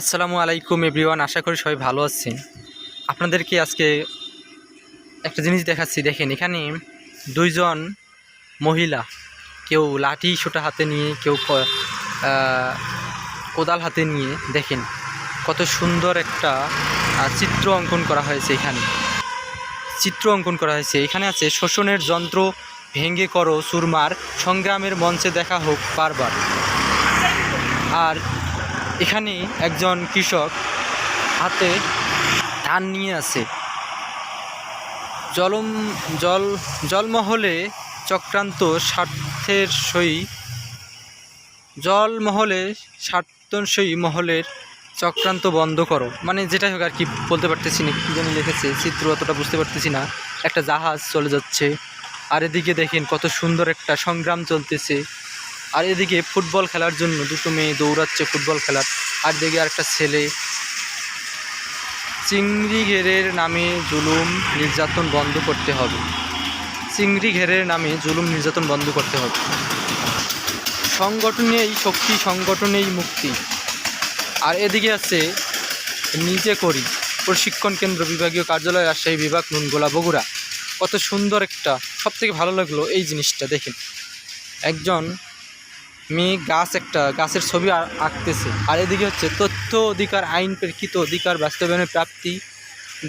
আসসালামু আলাইকুম এভরিওয়ান, আশা করি সবাই ভালো আছেন। আপনাদেরকে আজকে একটা জিনিস দেখাচ্ছি, দেখেন এখানে দুইজন মহিলা, কেউ লাঠি ছোটা হাতে নিয়ে, কেউ কোদাল হাতে নিয়ে, দেখেন কত সুন্দর একটা চিত্র অঙ্কন করা হয়েছে এখানে। চিত্র অঙ্কন করা হয়েছে। এখানে আছে, শোষণের যন্ত্র ভেঙে করো সুরমার সংগ্রামের মঞ্চে দেখা হোক বারবার। আর এখানে একজন কৃষক হাতে ধান নিয়ে আছে জলম, জল, জলমহলে চক্রান্ত স্বার্থের সই। জলমহলে স্বার্থসই মহলের চক্রান্ত বন্ধ করো। মানে যেটাই হোক আর কি বলতে পারতেছি না, কী জানি লিখেছে, চিত্র অতটা বুঝতে পারতেছি না। একটা জাহাজ চলে যাচ্ছে। আর এদিকে দেখেন কত সুন্দর একটা সংগ্রাম চলতেছে। আর এদিকে ফুটবল খেলার জন্য দুটো মেয়ে দৌড়াচ্ছে ফুটবল খেলার। আর দিকে আরেকটা ছেলে। চিংড়ি ঘেরের নামে জুলুম নির্যাতন বন্ধ করতে হবে। চিংড়ি ঘেরের নামে জুলুম নির্যাতন বন্ধ করতে হবে। সংগঠনেই শক্তি, সংগঠনেই মুক্তি। আর এদিকে আছে নিজে করি প্রশিক্ষণ কেন্দ্র বিভাগীয় কার্যালয় রাজশাহী বিভাগ নুনগোলা বগুড়া। কত সুন্দর একটা সব থেকে ভালো লাগল এই জিনিসটা দেখেন একজন মেয়ে গাছ একটা, গাছের ছবি আঁকতেছে। আর এদিকে হচ্ছে তথ্য অধিকার, আইন প্রেক্ষিত অধিকার, বাস্তবায়নের প্রাপ্তি,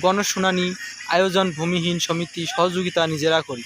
গণশুনানি, আয়োজন ভূমিহীন সমিতি, সহযোগিতা নিজেরা করি।